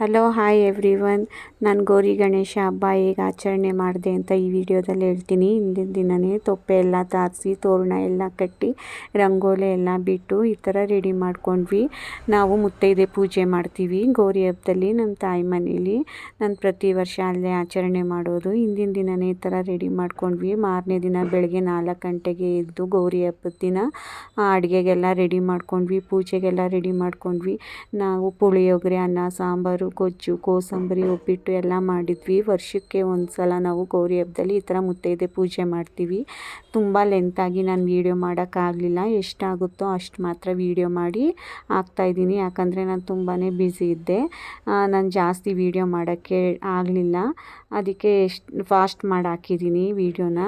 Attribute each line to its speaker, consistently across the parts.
Speaker 1: Hello hi every one ನಾನು ಗೌರಿ ಗಣೇಶ ಹಬ್ಬ ಹೇಗೆ ಆಚರಣೆ ಮಾಡಿದೆ ಅಂತ ಈ ವಿಡಿಯೋದಲ್ಲಿ ಹೇಳ್ತೀನಿ. ಹಿಂದಿನ ದಿನವೇ ತೊಪ್ಪೆ ಎಲ್ಲ ತಾರಿಸಿ ತೋರಣ ಎಲ್ಲ ಕಟ್ಟಿ, ರಂಗೋಲೆ ಎಲ್ಲ ಬಿಟ್ಟು ಈ ಥರ ರೆಡಿ ಮಾಡ್ಕೊಂಡ್ವಿ. ನಾವು ಮುತ್ತೈದೆ ಪೂಜೆ ಮಾಡ್ತೀವಿ. ಗೌರಿ ಹಬ್ಬದಲ್ಲಿ ನಮ್ಮ ತಾಯಿ ಮನೇಲಿ ನಾನು ಪ್ರತಿ ವರ್ಷ ಅಲ್ಲೇ ಆಚರಣೆ ಮಾಡೋದು. ಹಿಂದಿನ ದಿನವೇ ಈ ಥರ ರೆಡಿ ಮಾಡ್ಕೊಂಡ್ವಿ. ಮಾರನೇ ದಿನ ಬೆಳಗ್ಗೆ ನಾಲ್ಕು ಗಂಟೆಗೆ ಎದ್ದು ಗೌರಿ ಹಬ್ಬದ ದಿನ ಅಡುಗೆಗೆಲ್ಲ ರೆಡಿ ಮಾಡ್ಕೊಂಡ್ವಿ, ಪೂಜೆಗೆಲ್ಲ ರೆಡಿ ಮಾಡ್ಕೊಂಡ್ವಿ. ನಾವು ಪುಳಿಯೋಗರೆ, ಅನ್ನ, ಸಾಂಬಾರು ಗೊಜ್ಜು ಕೋಸಂಬರಿ, ಉಪ್ಪಿಟ್ಟು ಎಲ್ಲ ಮಾಡಿದ್ವಿ. ವರ್ಷಕ್ಕೆ ಒಂದು ಸಲ ನಾವು ಗೌರಿ ಹಬ್ಬದಲ್ಲಿ ಈ ಥರ ಮುತ್ತೈದೆ ಪೂಜೆ ಮಾಡ್ತೀವಿ. ತುಂಬ ಲೆಂತಾಗಿ ನಾನು ವೀಡಿಯೋ ಮಾಡೋಕ್ಕಾಗಲಿಲ್ಲ. ಎಷ್ಟಾಗುತ್ತೋ ಅಷ್ಟು ಮಾತ್ರ ವೀಡಿಯೋ ಮಾಡಿ ಹಾಕ್ತಾಯಿದ್ದೀನಿ ಯಾಕಂದರೆ ನಾನು ತುಂಬಾ ಬ್ಯುಸಿ ಇದ್ದೆ. ನಾನು ಜಾಸ್ತಿ ವೀಡಿಯೋ ಮಾಡೋಕ್ಕೆ ಆಗಲಿಲ್ಲ. ಅದಕ್ಕೆ ಎಷ್ಟು ಫಾಸ್ಟ್ ಮಾಡಿ ಹಾಕಿದ್ದೀನಿ ವೀಡಿಯೋನ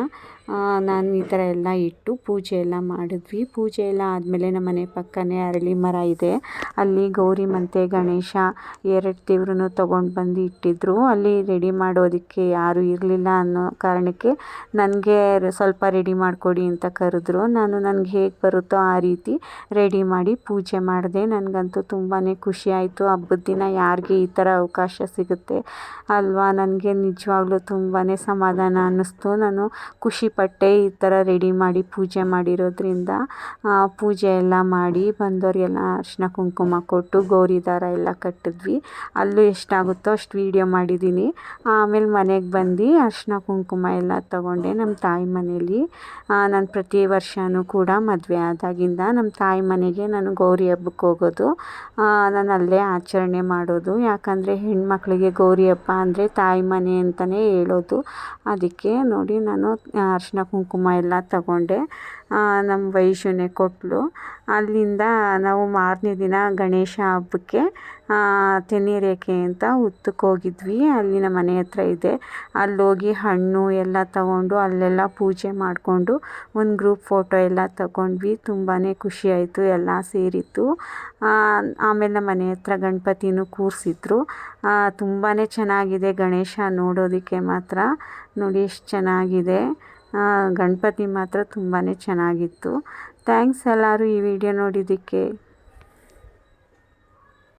Speaker 1: ನಾನು ಈ ಥರ ಎಲ್ಲ ಇಟ್ಟು ಪೂಜೆ ಎಲ್ಲ ಮಾಡಿದ್ವಿ. ಪೂಜೆ ಎಲ್ಲ ಆದಮೇಲೆ ನಮ್ಮ ಮನೆ ಪಕ್ಕನೇ ಅರಳಿ ಮರ ಇದೆ. ಅಲ್ಲಿ ಗೌರಿ ಮತ್ತು ಗಣೇಶ ಎರಡು ದೇವ್ರನ್ನು ತೊಗೊಂಡು ಬಂದು ಇಟ್ಟಿದ್ರು. ಅಲ್ಲಿ ರೆಡಿ ಮಾಡೋದಕ್ಕೆ ಯಾರೂ ಇರಲಿಲ್ಲ ಅನ್ನೋ ಕಾರಣಕ್ಕೆ ನನಗೆ ಸ್ವಲ್ಪ ರೆಡಿ ಮಾಡಿಕೊಡಿ ಅಂತ ಕರೆದ್ರು. ನಾನು ನನಗೆ ಹೇಗೆ ಬರುತ್ತೋ ಆ ರೀತಿ ರೆಡಿ ಮಾಡಿ ಪೂಜೆ ಮಾಡಿದೆ. ನನಗಂತೂ ತುಂಬಾ ಖುಷಿ ಆಯಿತು. ಹಬ್ಬದ ದಿನ ಯಾರಿಗೆ ಈ ಥರ ಅವಕಾಶ ಸಿಗುತ್ತೆ ಅಲ್ವಾ? ನನಗೆ ನಿಜವಾಗ್ಲೂ ತುಂಬಾ ಸಮಾಧಾನ ಅನ್ನಿಸ್ತು. ನಾನು ಖುಷಿಪಟ್ಟೆ ಈ ಥರ ರೆಡಿ ಮಾಡಿ ಪೂಜೆ ಮಾಡಿರೋದ್ರಿಂದ ಪೂಜೆ ಎಲ್ಲ ಮಾಡಿ ಬಂದವರಿಗೆಲ್ಲ ಅರಿಶಿನ ಕುಂಕುಮ ಕೊಟ್ಟು ಗೌರಿ ದಾರ ಎಲ್ಲ ಕಟ್ಟಿದ್ವಿ. ಅಲ್ಲೂ ಎಷ್ಟಾಗುತ್ತೋ ಅಷ್ಟು ವೀಡಿಯೋ ಮಾಡಿದ್ದೀನಿ. ಆಮೇಲೆ ಮನೆಗೆ ಬಂದು ಅರಿಶಿನ ಕುಂಕುಮ ಎಲ್ಲ ತಗೊಂಡೆ ನಮ್ಮ ತಾಯಿ ಮನೇಲಿ. ನಾನು ಪ್ರತಿ ವರ್ಷವೂ ಕೂಡ ಮದುವೆ ಆದಾಗಿಂದ ನಮ್ಮ ತಾಯಿ ಮನೆಗೆ ನಾನು ಗೌರಿ ಹಬ್ಬಕ್ಕೆ ಹೋಗೋದು. ನಾನು ಅಲ್ಲೇ ಆಚರಣೆ ಮಾಡೋದು. ಯಾಕಂದರೆ ಹೆಣ್ಮಕ್ಳಿಗೆ ಗೌರಿ ಹಬ್ಬ ಅಂದರೆ ತಾಯಿ ಮನೆ ಅಂತಲೇ ಹೇಳೋದು. ಅದಕ್ಕೆ ನೋಡಿ ನಾನು ಅರಿಶಿನ ಕುಂಕುಮ ಎಲ್ಲ ತಗೊಂಡೆ. ನಮ್ಮ ವೈಶುನೆ ಕೊಟ್ಟಳು ಅಲ್ಲಿಂದ ನಾವು ಮಾರನೇ ದಿನ ಗಣೇಶ ಹಬ್ಬಕ್ಕೆ ತೆನಿರೇಕೆ ಅಂತ ಉತ್ತಕ್ಕೆ ಹೋಗಿದ್ವಿ. ಅಲ್ಲಿ ನಮ್ಮ ಮನೆ ಹತ್ರ ಇದೆ. ಅಲ್ಲೋಗಿ ಹಣ್ಣು ಎಲ್ಲ ತಗೊಂಡು ಅಲ್ಲೆಲ್ಲ ಪೂಜೆ ಮಾಡಿಕೊಂಡು ಒಂದು ಗ್ರೂಪ್ ಫೋಟೋ ಎಲ್ಲ ತಗೊಂಡ್ವಿ. ತುಂಬಾ ಖುಷಿ ಆಯಿತು, ಎಲ್ಲ ಸೇರಿತ್ತು. ಆಮೇಲೆ ನಮ್ಮ ಮನೆ ಹತ್ರ ಗಣಪತಿನೂ ಕೂರಿಸಿದ್ರು. ತುಂಬಾ ಚೆನ್ನಾಗಿದೆ ಗಣೇಶ ನೋಡೋದಕ್ಕೆ ಮಾತ್ರ. ನೋಡಿ, ಎಷ್ಟು ಚೆನ್ನಾಗಿದೆ. ಗಣಪತಿ ಮಾತ್ರ ತುಂಬಾ ಚೆನ್ನಾಗಿತ್ತು. ಥ್ಯಾಂಕ್ಸ್ ಎಲ್ಲರೂ ಈ ವಿಡಿಯೋ ನೋಡಿದ್ದಕ್ಕೆ.